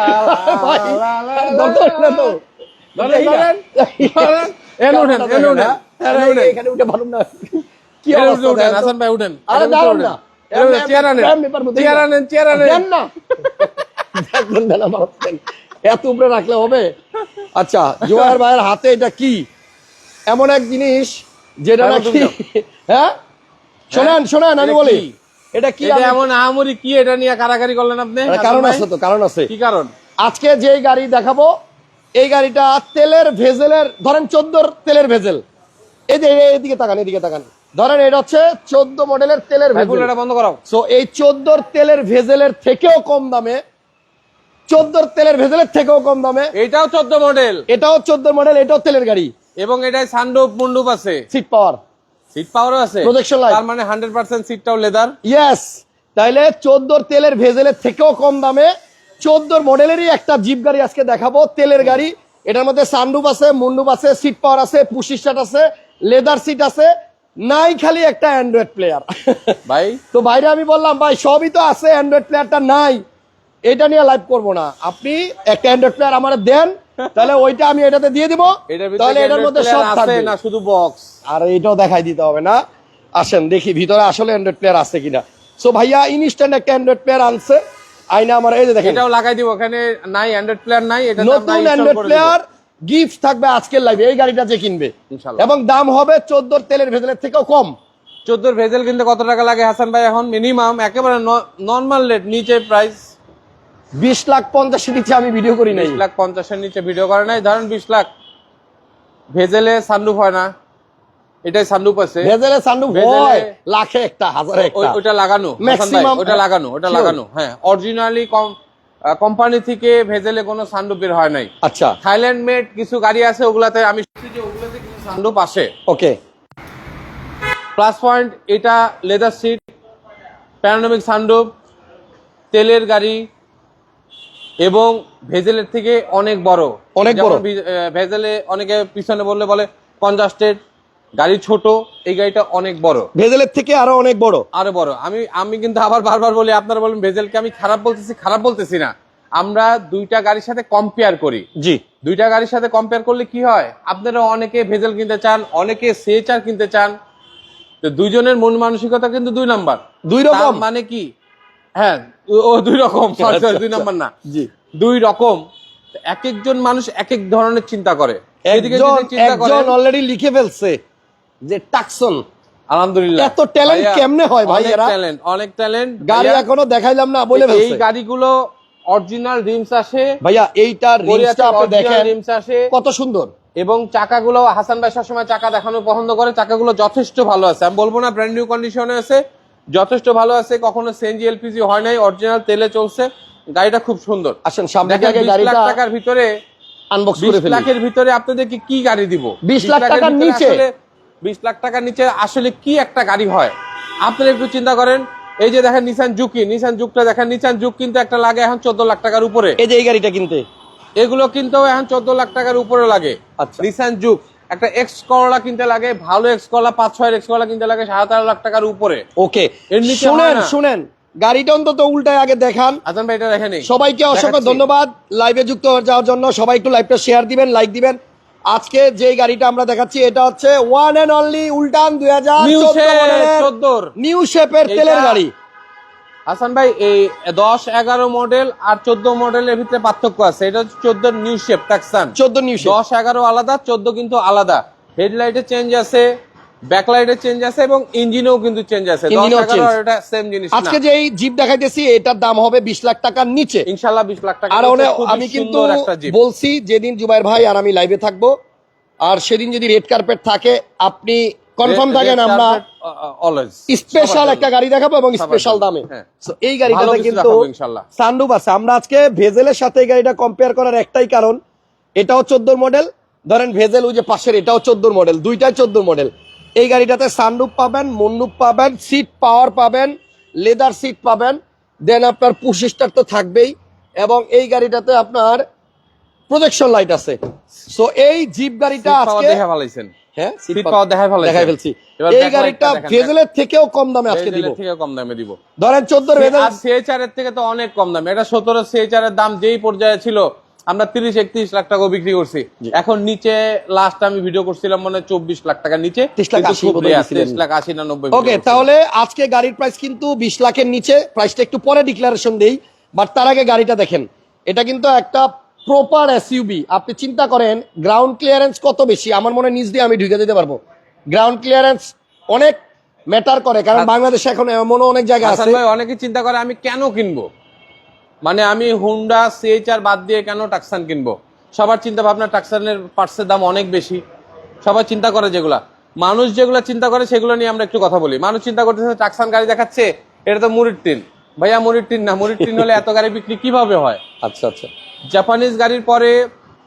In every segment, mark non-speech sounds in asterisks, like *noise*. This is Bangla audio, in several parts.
ভাই, না তো। কি অবস্থা উঠেন, হাসান ভাই উঠেন আরে দাঁড়ান না। এত উপরে রাখলে হবে আচ্ছা জোয়ার ভাইয়ের হাতে এটা কি এমন এক জিনিস যেটা হ্যাঁ, নাকি তুমি হ্যাঁ শোনেন শোনেন আমি বলি? এটা কি এটা এমন আহামরি কি এটা নিয়ে কারাকারি করলেন আপনি? কারণ আছে তো কারণ আছে। কি কারণ? আজকে যে গাড়ি দেখাবো এই গাড়িটা তেলের ভেজেলের ধরেন চোদ্দোর তেলের ভেজেল। এই যে এদিকে তাকান এদিকে তাকান। ধরেন এটা হচ্ছে চোদ্দ মডেলের তেলের ভেজেল। এটা বন্ধ করাও। সো এই চোদ্দোর তেলের ভেজেলের থেকেও কম দামে চোদ্দোর তেলের ভেজেলের থেকেও কম দামে এটাও চোদ্দ মডেল। এটাও চোদ্দ মডেল এটাও তেলের গাড়ি। এবং এটাই সানরুফ মুন্ডুপ আছে। সিট পাওয়ার সিট পাওয়ারও আছে. তার মানে হান্ড্রেড পার্সেন্ট সিটটাও লেদার ইয়েস তাইলে তেলের ভেজেলের থেকেও কম দামে মডেলেরই একটা জিপ গাড়ি আজকে দেখাবো তেলের গাড়ি। এটার মধ্যে সানরুফ আছে মুন্ডুপ আছে সিট পাওয়ার আছে পুশি আছে লেদার সিট আছে। নাই খালি একটা অ্যান্ড্রয়েড প্লেয়ার ভাই? তো বাইরে আমি বললাম ভাই সবই তো আছে অ্যান্ড্রয়েড প্লেয়ারটা নাই। এটা নিয়ে লাইভ করব না। আপনি একটা অ্যান্ড্রয়েড প্লেয়ার আমার দেন তাহলে ওইটা আমি এটাতে দিয়ে দিব। তাহলে এটার মধ্যে সব থাকবে। না শুধু বক্স আর এটাও দেখাই দিতে হবে না। আসেন দেখি ভিতরে আসলে অ্যান্ড্রয়েড প্লেয়ার আছে কিনা। সো ভাইয়া ইনস্ট্যান্ট একটা অ্যান্ড্রয়েড প্লেয়ার আনছে। আইনা আমার এই যে দেখেন। এটাও লাগাই দিব ওখানে নাই অ্যান্ড্রয়েড প্লেয়ার নাই এটা নতুন অ্যান্ড্রয়েড প্লেয়ার গিফট থাকবে আজকের লাইভে এই গাড়িটা যে কিনবে। এবং দাম হবে চোদ্দোর তেলের ভেতরের থেকেও কম। চোদ্দোর ভেজেল কিনতে কত টাকা লাগে হাসান ভাই? এখন মিনিমাম একেবারে নর্মাল রেট নিচে প্রাইস বিশ লাখ পঞ্চাশের নিচে আমি ভিডিও করি নাই। লাখ পঞ্চাশের নিচে ভিডিও করে নাই। ধরেন বিশ লাখ। ভেজেলে সানরুফ হয় না। এটাই সানরুফ আছে। ভেজেলে ভেজেলে- হয় লাখে একটা হাজারে একটা। ওইটা লাগানো Maximum- ওটা লাগানো ওটা লাগানো হ্যাঁ। অরিজিনালি কম কোম্পানি থেকে ভেজেলে কোনো সানরুফ বের হয় নাই। আচ্ছা। থাইল্যান্ড মেড কিছু গাড়ি আছে ওগুলাতে আমি যে ওগুলাতে কিছু সানরুফ আসে। ওকে। প্লাস পয়েন্ট এটা লেদার সিট প্যানোরামিক সানরুফ তেলের গাড়ি এবং ভেজেলের থেকে অনেক বড়। অনেক বড়। ভেজেলে অনেকে পিছনে বললে বলে কনজাস্টেড গাড়ি ছোট এই গাড়িটা অনেক বড়। ভেজেলের থেকে আরও অনেক বড়। আরও বড়। আমি আমি কিন্তু আবার বারবার বলি আপনারা বলেন ভেজেলকে আমি খারাপ বলতেছি খারাপ বলতেছি না। আমরা দুইটা গাড়ির সাথে কম্পেয়ার করি। জি। দুইটা গাড়ির সাথে কম্পেয়ার করলে কি হয়? আপনারা অনেকে ভেজেল কিনতে চান অনেকে সেচার কিনতে চান। তো দুইজনের মন মানসিকতা কিন্তু দুই নাম্বার। দুই রকম। মানে কি? হ্যাঁ ও- দুই রকম আচ্ছা, দুই আচ্ছা। নাম্বার না। জি। দুই রকম এক একজন মানুষ এক এক ধরনের চিন্তা করে। একজন অলরেডি লিখে ফেলছে যে টাকসন। আলহামদুলিল্লাহ। এত ভাইয়া, কেমনে হয় ভাই এরা? ট্যালেন্ট অনেক ট্যালেন্ট গাড়ি এখনও দেখাইলাম না বলে এই গাড়িগুলো অরিজিনাল রিমস আসে। ভাইয়া এইটার রিমসটা আপনি দেখেন রিমস আসে। কত সুন্দর। এবং চাকাগুলো হাসান ভাই সবসময় চাকা দেখানো পছন্দ করে। চাকাগুলো যথেষ্ট ভালো আছে। আমি বলব না ব্র্যান্ড নিউ কন্ডিশনে আছে। যথেষ্ট ভালো আছে কখনো সিএনজি এলপিজি হয় নাই অরিজিনাল তেলে চলছে গাড়িটা খুব সুন্দর। আসেন সামনে 20 লাখ টাকার ভিতরে আনবক্স করে ফেলি। লাখের ভিতরে আপনাদেরকে কি গাড়ি দিব? 20 লাখ টাকার নিচে? আসলে বিশ লাখ টাকার নিচে আসলে কি একটা গাড়ি হয়? আপনারা একটু চিন্তা করেন এই যে দেখেন নিসান জুকি নিসান জুকটা দেখেন নিসান জুক কিন্তু একটা লাগে এখন চোদ্দ লাখ টাকার উপরে। এই যে এই গাড়িটা কিনতে। এগুলো কিনতেও এখন চোদ্দ লাখ টাকার উপরে লাগে। আচ্ছা। নিসান জুক একটা এক্স করলা কিনতে লাগে ভালো এক্স করলা পাঁচ ছয় এক্স করলা কিনতে লাগে সাড়ে তেরো লাখ টাকার উপরে। ওকে শুনেন শুনেন গাড়িটা অন্তত উল্টায় আগে দেখান। আজান ভাই এটা দেখে সবাইকে অসংখ্য ধন্যবাদ। লাইভে যুক্ত হয়ে যাওয়ার জন্য সবাই একটু লাইভটা শেয়ার দিবেন লাইক দিবেন। আজকে যে গাড়িটা আমরা দেখাচ্ছি এটা হচ্ছে ওয়ান এন্ড অনলি উল্টান দুই হাজার নিউ শেপের তেলের গাড়ি। হাসান ভাই এই দশ এগারো মডেল আর চোদ্দ মডেলের ভিতরে পার্থক্য আছে। এটা হচ্ছে চোদ্দ নিউ শেপ টাকসান চোদ্দ নিউ দশ এগারো আলাদা চোদ্দ কিন্তু আলাদা। হেডলাইটে চেঞ্জ আছে চেঞ্জ আছে এবং ইঞ্জিনেও কিন্তু চেঞ্জ আছে। এটা সেম জিনিস আজকে যে এই জিপ দেখাইতেছি এটার দাম হবে বিশ লাখ টাকার নিচে। ইনশাল্লাহ বিশ লাখ টাকা আর আমি কিন্তু বলছি যেদিন জুবাইর ভাই আর আমি লাইভে থাকব আর সেদিন যদি রেড কার্পেট থাকে আপনি কনফার্ম থাকেন আমরা অলওয়েজ স্পেশাল একটা গাড়ি দেখাবো এবং স্পেশাল দামে। হ্যাঁ। এই গাড়িটাতে কিন্তু সানরুফ আছে। আমরা আজকে ভেজেলের সাথে এই গাড়িটা কম্পেয়ার করার একটাই কারণ এটাও চোদ্দোর মডেল ধরেন ভেজেল ওই যে পাশের এটাও চোদ্দোর মডেল দুইটাই চোদ্দোর মডেল এই গাড়িটাতে সানরুফ পাবেন মন্ডুপ পাবেন সিট পাওয়ার পাবেন লেদার সিট পাবেন। দেন আপনার পুশিস্টার তো থাকবেই। এবং এই গাড়িটাতে আপনার প্রজেকশন লাইট আছে। সো এই জিপ গাড়িটা আজকে দেখে হ্যাঁ সিট পাওয়ার দেখাই ফেলাইছে। দেখাই ফেলছি। এই গাড়িটা ভেজেলের থেকেও কম দামে আজকে দিব। ভেজেলের থেকে কম দামে দিব। ধরেন চোদ্দোর ভেজেল আর সিএচআর এর থেকে তো অনেক কম দাম। এটা সতেরো সিএচআর এর দাম যেই পর্যায়ে ছিল আমরা তিরিশ একত্রিশ লাখ টাকা বিক্রি করছি। এখন নিচে লাস্ট আমি ভিডিও করছিলাম মনে চব্বিশ লাখ টাকার নিচে। 30 লাখ 80 খুব বোধহয় rare, দিছিলেন। 30 লাখ আশি না নব্বই ওকে তাহলে আজকে গাড়ির প্রাইস কিন্তু বিশ লাখের নিচে। প্রাইসটা একটু পরে ডিক্লারেশন দেই বাট তার আগে গাড়িটা দেখেন। এটা কিন্তু একটা প্রপার এসইউবি আপনি চিন্তা করেন গ্রাউন্ড ক্লিয়ারেন্স কত বেশি? আমার মনে নিজ দিয়ে আমি ঢুকে দিতে পারব। গ্রাউন্ড ক্লিয়ারেন্স অনেক ম্যাটার করে কারণ বাংলাদেশে এখন এমনও অনেক জায়গা আছে। ভাই অনেকে চিন্তা করে আমি কেন কিনবো? মানে আমি হুন্ডা সিএইচ আর বাদ দিয়ে কেন টাকসান কিনবো? সবার চিন্তা ভাবনা টাকসানের পার্টসের দাম অনেক বেশি। সবাই চিন্তা করে যেগুলা। মানুষ যেগুলো চিন্তা করে সেগুলো নিয়ে আমরা একটু কথা বলি। মানুষ চিন্তা করতেছে টাকসান গাড়ি দেখাচ্ছে এটা তো মুড়ির টিন ভাইয়া মুড়ির টিন না মুড়ির টিন হলে এত গাড়ি বিক্রি কীভাবে হয়? আচ্ছা আচ্ছা। জাপানিজ গাড়ির পরে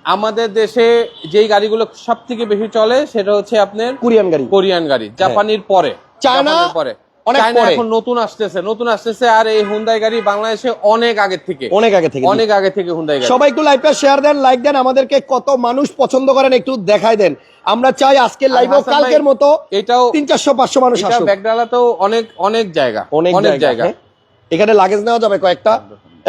আমাদের দেশে যেই গাড়িগুলো সব থেকে বেশি চলে সেটা হচ্ছে আপনার কোরিয়ান গাড়ি। কোরিয়ান গাড়ি জাপানির পরে। চায়না পরে। অনেক। এখন নতুন আসতেছে নতুন আসতেছে আর এই হুন্দাই গাড়ি বাংলাদেশে অনেক আগে থেকে। অনেক আগে থেকে। অনেক আগে থেকে হুন্দাই গাড়ি। সবাই একটু লাইভটা শেয়ার দেন লাইক দেন আমাদেরকে কত মানুষ পছন্দ করেন একটু দেখাই দেন। আমরা চাই আজকের লাইভও কালকের মতো এটাও তিন চারশো পাঁচশো মানুষ আসুক। ব্যাগডালাতেও অনেক অনেক জায়গা অনেক জায়গা। হ্যাঁ। এখানে লাগেজ নেওয়া যাবে কয়েকটা।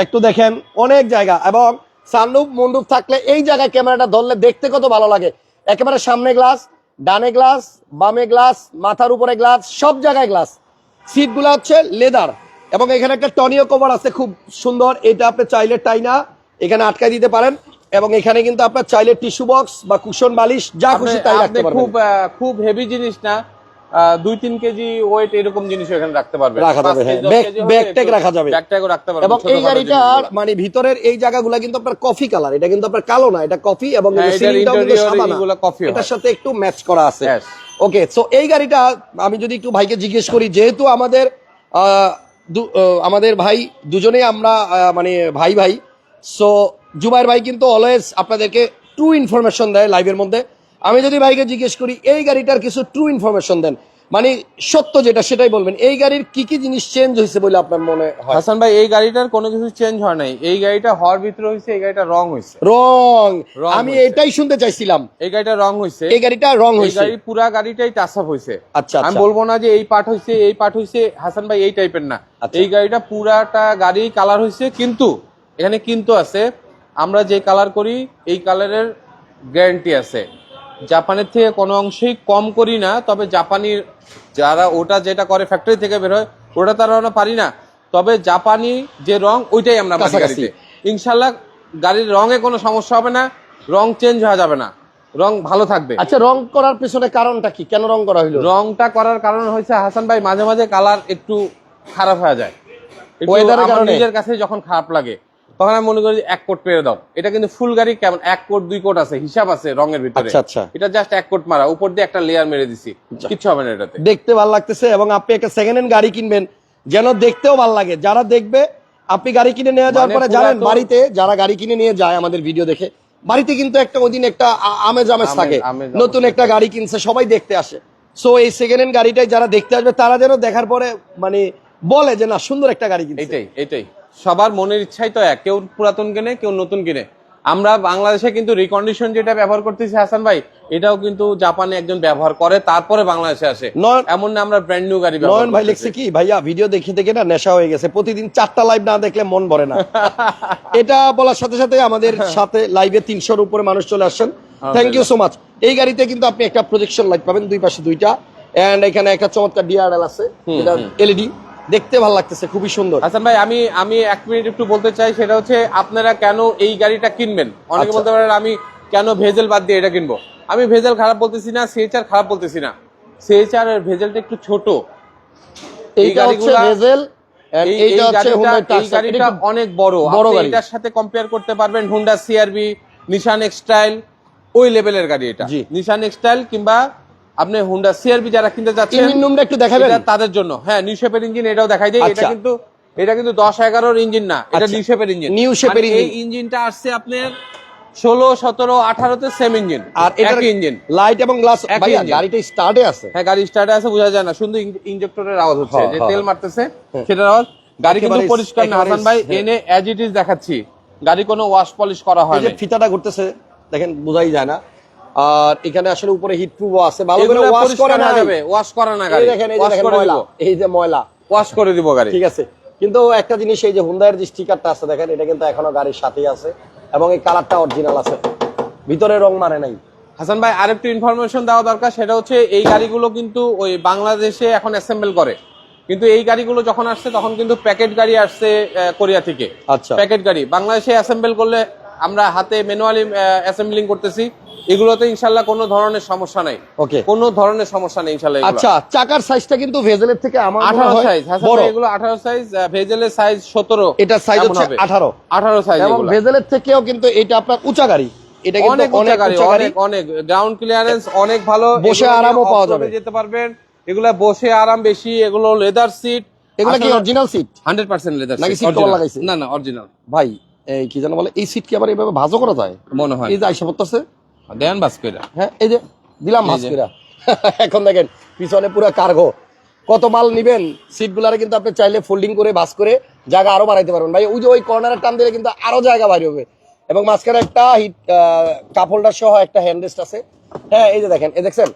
একটু দেখেন অনেক জায়গা। এবং সানরুফ মন্ডুপ থাকলে এই জায়গায় ক্যামেরাটা ধরলে দেখতে কত ভালো লাগে। একেবারে সামনে গ্লাস ডানে গ্লাস বামে গ্লাস মাথার উপরে গ্লাস সব জায়গায় গ্লাস সিটগুলো হচ্ছে লেদার এবং এখানে একটা টনিও কভার আছে খুব সুন্দর। এটা আপনি চাইলে টাইনা এখানে আটকাই দিতে পারেন। এবং এখানে কিন্তু আপনার চাইলে টিস্যু বক্স বা কুশন বালিশ যা খুশি তাই রাখতে পারবেন। খুব খুব হেভি জিনিস না দুই তিন কেজি ওয়েট এরকম জিনিস এখানে রাখতে পারবে। রাখা যাবে, হ্যাঁ। ব্যাগ- ব্যাগ ট্যাগ রাখা যাবে। ব্যাগ ট্যাগও রাখতে পারবে এবং এই গাড়িটার মানে ভিতরের এই জায়গাগুলো কিন্তু আপনার কফি কালার এটা কিন্তু আপনার কালো না এটা কফি এবং হ্যাঁ, এটার সাথে একটু ম্যাচ করা আছে। ওকে সো এই গাড়িটা আমি যদি একটু ভাইকে জিজ্ঞেস করি যেহেতু আমাদের আমাদের ভাই দুজনেই আমরা মানে ভাই ভাই সো জুবাইর ভাই কিন্তু অলওয়েজ আপনাদেরকে ট্রু ইনফরমেশন দেয় লাইভের মধ্যে। আমি যদি ভাইকে জিজ্ঞেস করি এই গাড়িটার কিছু ট্রু ইনফরমেশন দেন? মানে সত্য যেটা সেটাই বলবেন। এই গাড়ির কি কি জিনিস চেঞ্জ হয়েছে বলে আপনার মনে হয়? হাসান ভাই এই গাড়িটার কোনো কিছু চেঞ্জ হয় নাই। এই গাড়িটা হওয়ার ভিতরে হয়েছে এই গাড়িটা রং হয়েছে। রং আমি এটাই শুনতে চাইছিলাম। এই গাড়িটা রং হয়েছে। এই গাড়িটা রং এই হয়েছে। গাড়ি পুরা গাড়িটাই টাচ আপ হয়েছে। আচ্ছা আমি আচ্ছা। বলব না যে এই পার্ট হয়েছে এই পার্ট হয়েছে। হাসান ভাই এই টাইপের না। আচ্ছা। এই গাড়িটা পুরাটা গাড়ি কালার হয়েছে কিন্তু এখানে কিন্তু আছে আমরা যে কালার করি এই কালারের গ্যারান্টি আছে। জাপানের থেকে কোনো অংশেই কম করি না তবে জাপানির যারা ওটা যেটা করে ফ্যাক্টরি থেকে বের হয় ওটা তারা আমরা পারি না। তবে জাপানি যে রং ওইটাই আমরা। গাড়িতে। ইনশাল্লাহ গাড়ির রঙে কোনো সমস্যা হবে না রং চেঞ্জ হওয়া যাবে না। রং ভালো থাকবে। আচ্ছা রং করার পেছনে কারণটা কি? কেন রং করা হলো রংটা করার কারণ হয়েছে হাসান ভাই মাঝে মাঝে কালার একটু খারাপ হয়ে যায়। Weather কারণে? নিজের কাছে যখন খারাপ লাগে। তখন আমি মনে করি এক কোট পেরে দাও। এটা কিন্তু ফুল গাড়ি কেমন এক কোট দুই কোট আছে হিসাব আছে রঙের ভিতরে। আচ্ছা, আচ্ছা। এটা জাস্ট এক কোট মারা উপর দিয়ে একটা লেয়ার মেরে দিছি। কিচ্ছু হবে না এটাতে। দেখতে ভালো লাগতেছে এবং আপনি একটা সেকেন্ড হ্যান্ড গাড়ি কিনবেন যেন দেখতেও ভালো লাগে। যারা দেখবে আপনি গাড়ি কিনে নিয়ে যাওয়ার মানে পরে জানেন বাড়িতে যারা গাড়ি কিনে নিয়ে যায় আমাদের ভিডিও দেখে বাড়িতে কিন্তু একটা ওই দিন একটা আমেজ আমেজ থাকে। নতুন একটা গাড়ি কিনছে সবাই দেখতে আসে। সো এই সেকেন্ড হ্যান্ড গাড়িটাই যারা দেখতে আসবে তারা যেন দেখার পরে মানে বলে যে না সুন্দর একটা গাড়ি কিনছে। এইটাই এইটাই। সবার মনের ইচ্ছাই তো এক। কেউ পুরাতন কিনে কেউ নতুন কিনে। আমরা বাংলাদেশে কিন্তু রিকন্ডিশন যেটা ব্যবহার করতেছি হাসান ভাই এটাও কিন্তু জাপানে একজন ব্যবহার করে তারপরে বাংলাদেশে আসে। এমন না আমরা ব্র্যান্ড নিউ গাড়ি নয়ন ভাই। লিখছে কি ভাইয়া ভিডিও দেখে দেখে না নেশা হয়ে গেছে। প্রতিদিন চারটা লাইভ না দেখলে মন ভরে না। *laughs* এটা বলার সাথে সাথে আমাদের সাথে লাইভে তিনশোর উপরে মানুষ চলে আসছেন। থ্যাংক ইউ সো মাচ এই গাড়িতে কিন্তু আপনি একটা প্রজেকশন লাইট পাবেন দুই পাশে দুইটা। এন্ড এখানে একটা চমৎকার ডিআরএল আছে এলইডি দেখতে ভালো লাগতেছে খুবই সুন্দর। হাসান ভাই আমি আমি এক মিনিট একটু বলতে চাই সেটা হচ্ছে আপনারা কেন এই গাড়িটা কিনবেন? অনেকে আচ্ছা। বলতে পারেন আমি কেন ভেজেল বাদ দিয়ে এটা কিনবো? আমি ভেজেল খারাপ বলতেছি না সিএচআর খারাপ বলতেছি না। সিএচআর এর ভেজেলটা একটু ছোট। এই গাড়িগুলা- ভেজেল এইটা হচ্ছে গাড়িটা- হুন্ডাই এই গাড়িটা অনেক বড়। এটার সাথে কম্পেয়ার করতে পারবেন হুন্ডা সিআরবি নিশান এক্সটাইল ওই লেভেলের গাড়ি এটা। নিশান এক্সটাইল কিংবা আপনি হুন্ডা সিআরবি যারা কিনতে যাচ্ছেন একটু দেখাবেন। তাদের জন্য। হ্যাঁ নিউ শেপের ইঞ্জিন এটাও দেখাই যায় এটা আচ্ছা। কিন্তু এটা কিন্তু দশ এগারোর ইঞ্জিন না এটা। নিউ শেপের ইঞ্জিন shape এর এই ইঞ্জিনটা আসছে আপনার ষোলো সতেরো আঠারোতে সেম ইঞ্জিন আর এটা একই ইঞ্জিন লাইট এবং গ্লাস গাড়িটা স্টার্টে আছে। হ্যাঁ গাড়ি স্টার্টে আছে বোঝা যায় না। শুধু ইঞ্জেক্টরের আওয়াজ হচ্ছে হ্যাঁ, যে হ্যাঁ। তেল মারতেছে সেটার আওয়াজ। গাড়ি কিন্তু পরিষ্কার না। হাসান ভাই হ্যাঁ। এনে অ্যাজ ইট ইজ দেখাচ্ছি। গাড়ি কোনো ওয়াশ পলিশ করা এই হয় ফিতাটা ঘুরতেছে দেখেন বোঝাই যায় না। আর এখানে আসলে উপরে হিট প্রুফ আছে। ভালো করে ওয়াশ করে না যাবে ওয়াশ করা না এই গাড়ি। দেখেন এই দেখেন ময়লা। এই যে ময়লা। ওয়াশ করে দিব গাড়ি। ঠিক আছে। কিন্তু একটা জিনিস এই যে হুন্দাইয়ের যে স্টিকারটা আছে দেখেন এটা কিন্তু এখনও গাড়ির সাথেই আছে এবং এই কালারটা অরিজিনাল আছে। ভিতরে রং মারে নাই। হাসান ভাই আরেকটু ইনফরমেশন দেওয়া দরকার সেটা হচ্ছে এই গাড়িগুলো কিন্তু ওই বাংলাদেশে এখন অ্যাসেম্বল করে। কিন্তু এই গাড়িগুলো যখন আসছে তখন কিন্তু প্যাকেট গাড়ি আসছে কোরিয়া থেকে। আচ্ছা। প্যাকেট গাড়ি। বাংলাদেশে অ্যাসেম্বল করলে আমরা হাতে ম্যানুয়ালি অ্যাসেম্বলিং করতেছি। এগুলোতে ইনশাল্লাহ কোনো ধরনের সমস্যা নাই। ওকে কোনো ধরনের সমস্যা নেই ইনশাল্লাহ আচ্ছা চাকার সাইজটা কিন্তু ভেজেলের থেকে আমার মনে আঠারো হয় সাইজ এগুলো আঠারো সাইজ ভেজেলের সাইজ সতেরো। এটার সাইজ হচ্ছে হবে। আঠারো। আঠারো সাইজ এবং ভেজেলের থেকেও কিন্তু এটা আপনার উঁচা গাড়ি। এটা কিন্তু অনেক উঁচা গাড়ি অনেক অনেক। গ্রাউন্ড ক্লিয়ারেন্স অনেক ভালো। বসে আরামও পাওয়া যাবে। যেতে পারবেন। এগুলা বসে আরাম বেশি। এগুলো লেদার সিট এগুলো কি original seat hundred percent leather নাকি seat লাগাইছে? না না অরিজিনাল ভাই এই কি জানো বলে এই সিট কি আবার এইভাবে ভাঁজও করা যায়? মনে হয় এই যে আইসা পড়তেছে। দেন বাস কইরা হ্যাঁ এই যে দিলাম ভাঁজ। কইরা। *laughs* এখন দেখেন পিছনে পুরো কার্গো। কত মাল নিবেন? সিট গুলারে কিন্তু আপনি চাইলে ফোল্ডিং করে ভাঁজ করে জায়গা আরও বাড়াইতে পারবেন। ভাই ওই যে ওই কর্নারের টান দিলে কিন্তু আরও জায়গা বাইরে হবে। এবং মাঝখানে একটা হিট কাপ হোল্ডার সহ একটা হ্যান্ড রেস্ট আছে। হ্যাঁ এই যে দেখেন এই দেখছেন?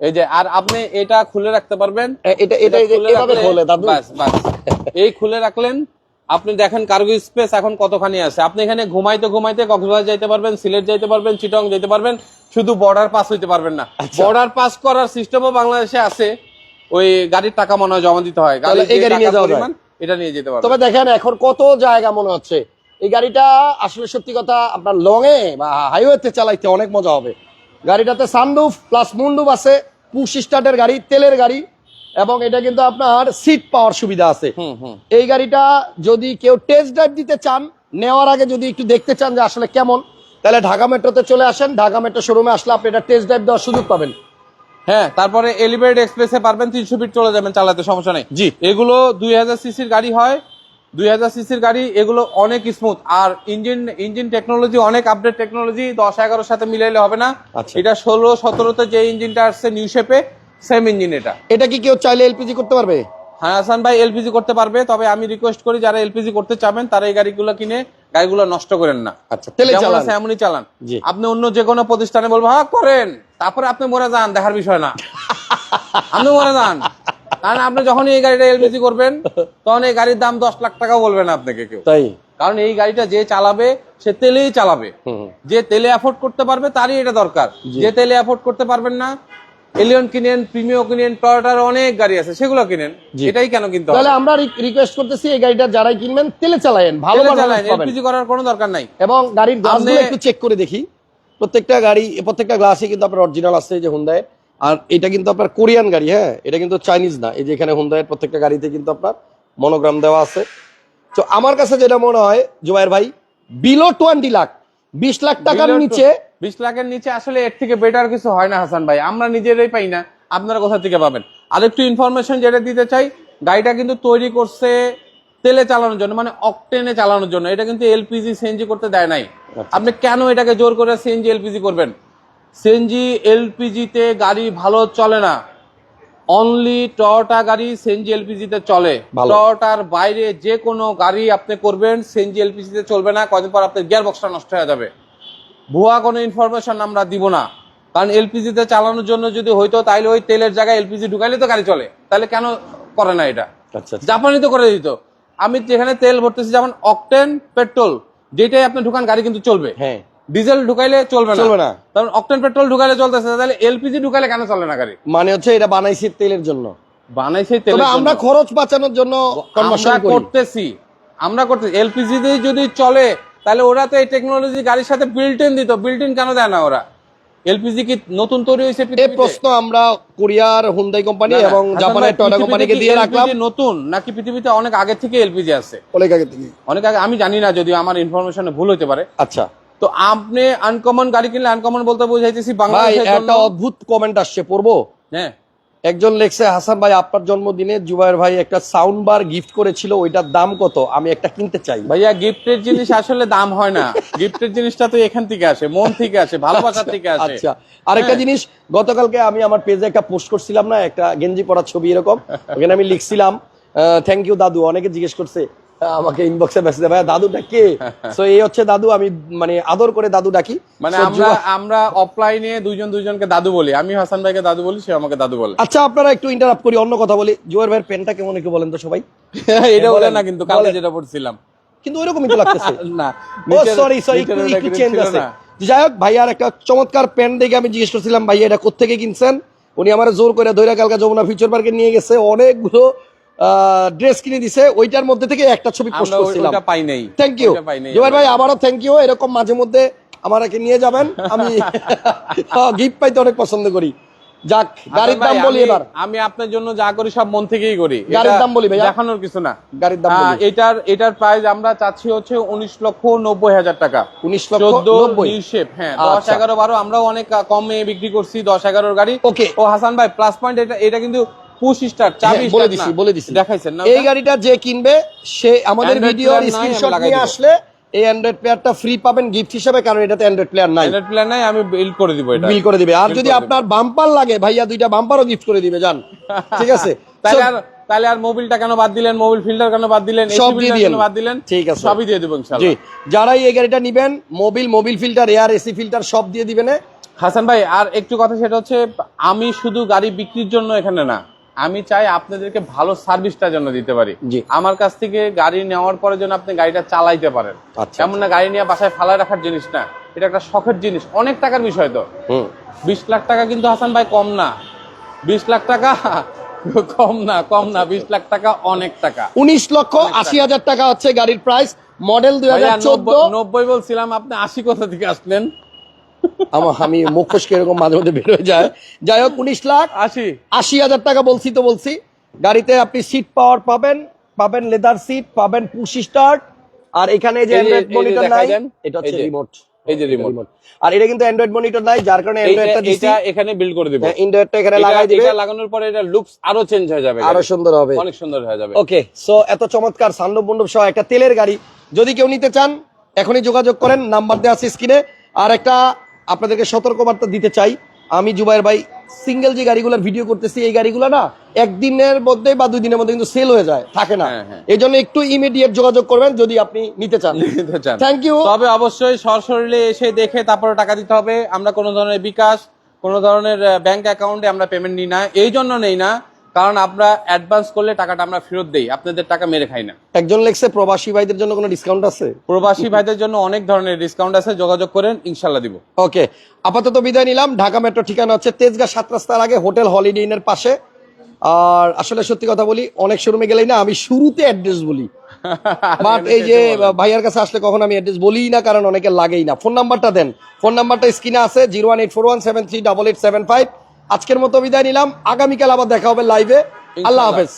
এই যে আর আপনি এটা খুলে রাখতে পারবেন। এ- এটা এটা এই যে খুলে খোলে দাদু। বাস বাস। এই খুলে রাখলেন আপনি দেখেন কার্গো স্পেস এখন কতখানি আছে। আপনি এখানে ঘুমাইতে ঘুমাইতে কক্সবাজার যাইতে পারবেন সিলেট যাইতে পারবেন চিটং যাইতে পারবেন শুধু বর্ডার পাস হইতে পারবেন না। আচ্ছা। বর্ডার পাস করার সিস্টেমও বাংলাদেশে আছে ওই গাড়ির টাকা মনে হয় জমা দিতে হয়। এই গাড়ি নিয়ে যাওয়া এটা নিয়ে যেতে পারবেন। তবে দেখেন এখন কত জায়গা মনে হচ্ছে। এই গাড়িটা আসলে সত্যি কথা আপনার লং এ বা হাইওয়েতে চালাইতে অনেক মজা হবে। গাড়িটাতে সানরুফ প্লাস মুন্ডুফ আছে পুশ স্টার্টের গাড়ি তেলের গাড়ি এবং এটা কিন্তু আপনার সিট পাওয়ার সুবিধা আছে। এই গাড়িটা যদি কেউ টেস্ট ড্রাইভ দিতে চান নেওয়ার আগে যদি একটু দেখতে চান যে আসলে কেমন তাহলে ঢাকা মেট্রোতে চলে আসেন। ঢাকা মেট্রো শোরুমে আসলে আপনি এটা টেস্ট ড্রাইভ দেওয়ার সুযোগ পাবেন। হ্যাঁ তারপরে এলিভেটেড এক্সপ্রেসে পারবেন তিনশো ফিট চলে যাবেন চালাতে সমস্যা নেই। জি। এগুলো দুই হাজার সিসির গাড়ি হয়। দুই হাজার সিসির গাড়ি এগুলো অনেক স্মুথ আর ইঞ্জিন ইঞ্জিন টেকনোলজি অনেক আপডেট টেকনোলজি দশ এগারোর সাথে মিলাইলে হবে না। আচ্ছা। এটা ষোলো সতেরোতে যে ইঞ্জিনটা আসছে নিউ শেপে সেম ইঞ্জিন এটা। এটা কি কেউ চাইলে এলপিজি করতে পারবে? হ্যাঁ হাসান ভাই এলপিজি করতে পারবে তবে আমি রিকোয়েস্ট করি যারা এলপিজি করতে চাবেন তারা এই গাড়িগুলো কিনে গাড়িগুলো নষ্ট করেন না। আচ্ছা তেলে চালান। এমনই চালান। আপনি অন্য যে কোনো প্রতিষ্ঠানে বলব হ্যাঁ করেন। তারপরে আপনি মরে যান দেখার বিষয় না। আপনি মরে যান। কারণ আপনি যখন এই গাড়িটা এলপিজি করবেন তখন এই গাড়ির দাম দশ লাখ টাকাও বলবেন আপনাকে কেউ। তাই? কারণ এই গাড়িটা যে চালাবে সে তেলেই চালাবে। যে তেলে অ্যাফোর্ড করতে পারবে তারই এটা দরকার। যে তেলে অ্যাফোর্ড করতে পারবেন না এলিয়ন কিনেন প্রিমিও কিনেন টয়োটার অনেক গাড়ি আছে সেগুলো কিনেন। এটাই কেন কিনতে হবে? তাহলে আমরা রিকোয়েস্ট করতেছি এই গাড়িটা যারাই কিনবেন তেলে চালায়েন ভালো পাবেন। এলপিজি করার কোনো দরকার নাই। এবং গাড়ির গ্লাসগুলো একটু চেক করে দেখি। প্রত্যেকটা গাড়ি প্রত্যেকটা গ্লাসে কিন্তু আপনার অরিজিনাল আছে যে হুন্দায় আর এটা কিন্তু আপনার কোরিয়ান গাড়ি হ্যাঁ? এটা কিন্তু চাইনিজ না। এই যে এখানে হুন্দায়ের প্রত্যেকটা গাড়িতে কিন্তু আপনার মনোগ্রাম দেওয়া আছে। তো আমার কাছে যেটা মনে হয় জুবাইর ভাই বিলো টোয়েন্টি লাখ বিশ লাখ টাকার নিচে বিশ লাখের নিচে আসলে এর থেকে বেটার কিছু হয় না হাসান ভাই। আমরা নিজেরাই পাই না। আপনারা কোথা থেকে পাবেন? আরেকটু ইনফরমেশন যেটা দিতে চাই গাড়িটা কিন্তু তৈরি করছে তেলে চালানোর জন্য মানে অকটেনে চালানোর জন্য। এটা কিন্তু এলপিজি সিএনজি করতে দেয় নাই। আচ্ছা। আপনি কেন এটাকে জোর করে সিএনজি এলপিজি করবেন? সিএনজি এলপিজিতে গাড়ি ভালো চলে না। অনলি টয়োটা গাড়ি সিএনজি এলপিজিতে চলে। টয়োটার বাইরে যে কোনো গাড়ি আপনি করবেন সিএনজি এলপিজিতে চলবে না কদিন পর আপনার গিয়ার বক্সটা নষ্ট হয়ে যাবে। ভুয়া কোনো ইনফরমেশন আমরা দিব না। কারণ এলপিজিতে চালানোর জন্য যদি হইতো তাহলে ওই তেলের জায়গায় এলপিজি ঢুকাইলে তো গাড়ি চলে। তাহলে কেন করে না এটা? আচ্ছা আচ্ছা। জাপানি তো করে দিত। আমি যেখানে তেল ভরতেছি যেমন অকটেন পেট্রোল যেটাই আপনি ঢুকান গাড়ি কিন্তু চলবে। হ্যাঁ। ডিজেল ঢুকাইলে চলবে না। চলবে না। কারণ অকটেন পেট্রোল ঢুকাইলে চলতেছে তাহলে এলপিজি ঢুকাইলে কেন চলে না গাড়ি? মানে হচ্ছে এটা বানাইছি তেলের জন্য। বানাইছে তেল আমরা খরচ বাঁচানোর জন্য আমরা করতেছি আমরা করতে এলপিজি দিয়ে যদি চলে তাহলে ওরা তো এই টেকনোলজি গাড়ির সাথে বিল্ট ইন দিত। বিল্ট ইন কেন দেয় না ওরা? এলপিজি কি নতুন তৈরি হয়েছে এই প্রশ্ন আমরা কোরিয়ার হুন্দাই কোম্পানি এবং জাপানের টয়টা কোম্পানিকে দিয়ে রাখলাম। নতুন নাকি পৃথিবীতে অনেক আগে থেকে এলপিজি আছে? অনেক আগে থেকে। অনেক আগে আমি জানি না যদিও আমার ইনফরমেশনে ভুল হতে পারে। আচ্ছা। তো আপনি আনকমন গাড়ি কিনলে আনকমন বলতে বুঝাইতেছি বাংলাদেশের একটা অদ্ভুত কমেন্ট আসছে পড়ব? হ্যাঁ। একজন লেখছে হাসান ভাই আপনার জন্মদিনে জুবাইর ভাই একটা সাউন্ড বার গিফট করেছিল ওইটার দাম কত? আমি একটা কিনতে চাই। ভাইয়া গিফটের জিনিস আসলে দাম হয় না। গিফটের জিনিসটা তো এখান থেকে আসে মন থেকে আসে ভালোবাসা থেকে আসে। আচ্ছা আরেকটা হ্যাঁ। জিনিস গতকালকে আমি আমার পেজে একটা পোস্ট করছিলাম না একটা গেঞ্জি পরা ছবি এরকম ওখানে আমি লিখছিলাম থ্যাংক ইউ দাদু। অনেকে জিজ্ঞেস করছে আমাকে ইনবক্সে মেসেজ ভাই দাদুটা কে সো এই হচ্ছে দাদু আমি মানে আদর করে দাদু ডাকি। মানে আমরা আমরা অফলাইনে দুইজন দুইজনকে দাদু বলি। আমি হাসান ভাইকে দাদু বলি সে আমাকে দাদু বলে। আচ্ছা আপনারা একটু ইন্টারাপ্ট করি অন্য কথা বলি। জুয়ার ভাইয়ের পেনটা কেমন একটু বলেন তো সবাই? *laughs* এটা বলে বলেন, না কিন্তু কালকে যেটা পড়ছিলাম। কিন্তু ওইরকমই তো লাগতেছে। *laughs* না ও সরি সরি একটু চেঞ্জ আছে। যাই হোক ভাইয়ার একটা চমৎকার প্যান দেখে আমি জিজ্ঞেস করছিলাম ভাইয়া এটা কোত্থেকে কিনছেন? উনি আমার জোর করে ধৈরা কালকা যমুনা ফিউচার পার্কে নিয়ে গেছে। অনেকগুলো ড্রেস কিনে দিছে ওইটার মধ্যে থেকে একটা ছবি পোস্ট করছিলাম। পাই নাই। Thank you Zubair. ভাই আবারও থ্যাংক ইউ এরকম মাঝে মধ্যে আমাকে নিয়ে যাবেন। আমি *laughs* গিফট পাইতে অনেক পছন্দ করি। যাক গাড়ির দাম বলি এবার। আমি আপনার জন্য যা করি সব মন থেকেই করি। গাড়ির দাম বলি ভাইয়া। দেখানোর কিছু না। গাড়ির দাম আহ, এটার এটার প্রাইস আমরা চাচ্ছি হচ্ছে উনিশ লক্ষ নব্বই হাজার টাকা। উনিশ লক্ষ শেপ হ্যাঁ দশ আচ্ছা। এগারো বারো আমরাও অনেক কমে বিক্রি করছি দশ এগারোর গাড়ি। Okay. ও হাসান ভাই প্লাস পয়েন্ট এটা এটা কিন্তু পুশ স্টার চাবি হ্যাঁ, বলে দিছি বলে দিছি। দেখাইছেন না এই গাড়িটা যে কিনবে সে আমাদের ভিডিওর player নাই, আমি স্ক্রিনশট নিয়ে আসলে এই অ্যান্ড্রয়েড প্লেয়ারটা ফ্রি পাবেন গিফট হিসেবে কারণ এটাতে অ্যান্ড্রয়েড প্লেয়ার নাই। আমি বিল্ড করে দিব এটা। বিল করে দিবে। আর যদি আপনার বাম্পার লাগে ভাইয়া দুইটা বাম্পারও গিফট করে দিবে জান *laughs* ঠিক আছে? তাহলে আর তাহলে আর মোবিলটা কেন বাদ দিলেন? মোবিল ফিল্টার কেন বাদ দিলেন? সব দিয়ে। কেন বাদ দিলেন? ঠিক আছে। সবই দিয়ে দেবো জি। যারাই এই গাড়িটা নিবেন mobil mobil filter air AC filter সব দিয়ে দিবেন হাসান ভাই আর একটু কথা সেটা হচ্ছে আমি শুধু গাড়ি বিক্রির জন্য এখানে না। আমি চাই আপনাদেরকে ভালো সার্ভিসটা যেন দিতে পারি। আমার কাছ থেকে গাড়ি নেওয়ার পরে যেন আপনি গাড়িটা চালাইতে পারেন। আচ্ছা। এমন না গাড়ি নিয়ে বাসায় ফালায় রাখার জিনিস না। এটা একটা শখের জিনিস অনেক টাকার বিষয় তো। বিশ লাখ টাকা কিন্তু হাসান ভাই কম না। বিশ লাখ টাকা *laughs* কম না কম না বিশ লাখ টাকা অনেক টাকা। উনিশ লক্ষ আশি হাজার টাকা হচ্ছে গাড়ির প্রাইস মডেল দুই হাজার নব্বই বলছিলাম আপনি আশি কোথা থেকে আসলেন? আমার আমি মুখোশ এরকম মাঝে মধ্যে বের হয়ে যায়। যাই হোক উনিশ লাখ আশি। আশি হাজার টাকা বলছি তো বলছি। গাড়িতে আপনি সিট পাওয়ার পাবেন পাবেন লেদার সিট পাবেন পুশ স্টার্ট আর এখানে যে অ্যান্ড্রয়েড মনিটর নাই এটা হচ্ছে রিমোট এই যে রিমোট আর এটা কিন্তু অ্যান্ড্রয়েড মনিটর নাই যার কারণে অ্যান্ড্রয়েডটা দিছি। এটা এখানে বিল্ড করে দিব। অ্যান্ড্রয়েডটা এখানে লাগাই দিবে। এটা লাগানোর পরে এটা লুকস আরও চেঞ্জ হয়ে যাবে আরও সুন্দর হবে। অনেক সুন্দর হয়ে যাবে। ওকে সো এত চমৎকার সান্ডব মণ্ডপ সহ একটা তেলের গাড়ি। যদি কেউ নিতে চান এখনই যোগাযোগ করেন নাম্বার দেওয়া আছে স্ক্রিনে আর একটা আপনাদেরকে সতর্কবার্তা দিতে চাই। আমি জুবাইর ভাই সিঙ্গেল যে গাড়িগুলোর ভিডিও করতেছি এই গাড়িগুলো না একদিনের মধ্যে বা দুই দিনের মধ্যে কিন্তু সেল হয়ে যায় থাকে না। হ্যাঁ, হ্যাঁ। এই জন্য একটু ইমিডিয়েট যোগাযোগ করবেন যদি আপনি নিতে চান। নিতে চান। থ্যাংক ইউ তবে অবশ্যই সরাসরি এসে দেখে তারপরে টাকা দিতে হবে। আমরা কোনো ধরনের বিকাশ কোনো ধরনের ব্যাংক অ্যাকাউন্টে আমরা পেমেন্ট নিই না। এই জন্য নেই না কারণ আমরা অ্যাডভান্স করলে টাকাটা আমরা ফেরত দেই আপনাদের টাকা মেরে খাই না। একজন লেখছে প্রবাসী ভাইদের জন্য কোনো ডিসকাউন্ট আছে? প্রবাসী ভাইদের জন্য অনেক ধরনের ডিসকাউন্ট আছে যোগাযোগ করেন ইনশাল্লাহ দিব। ওকে আপাতত বিদায় নিলাম। ঢাকা মেট্রো ঠিকানা হচ্ছে তেজগাঁ সাত রাস্তার আগে হোটেল হলিডে ইনের পাশে। আর আসলে সত্যি কথা বলি অনেক শোরুমে গেলেই না আমি শুরুতে অ্যাড্রেস বলি। *laughs* বাট এই যে ভাইয়ার কাছে আসলে কখন আমি অ্যাড্রেস বলি না কারণ অনেকে লাগেই না। ফোন নাম্বারটা দেন। ফোন নাম্বারটা স্ক্রিনে আছে zero one eight four one seven three double eight seven five. আজকের মতো বিদায় নিলাম আগামীকাল আবার দেখা হবে লাইভে আল্লাহ হাফেজ।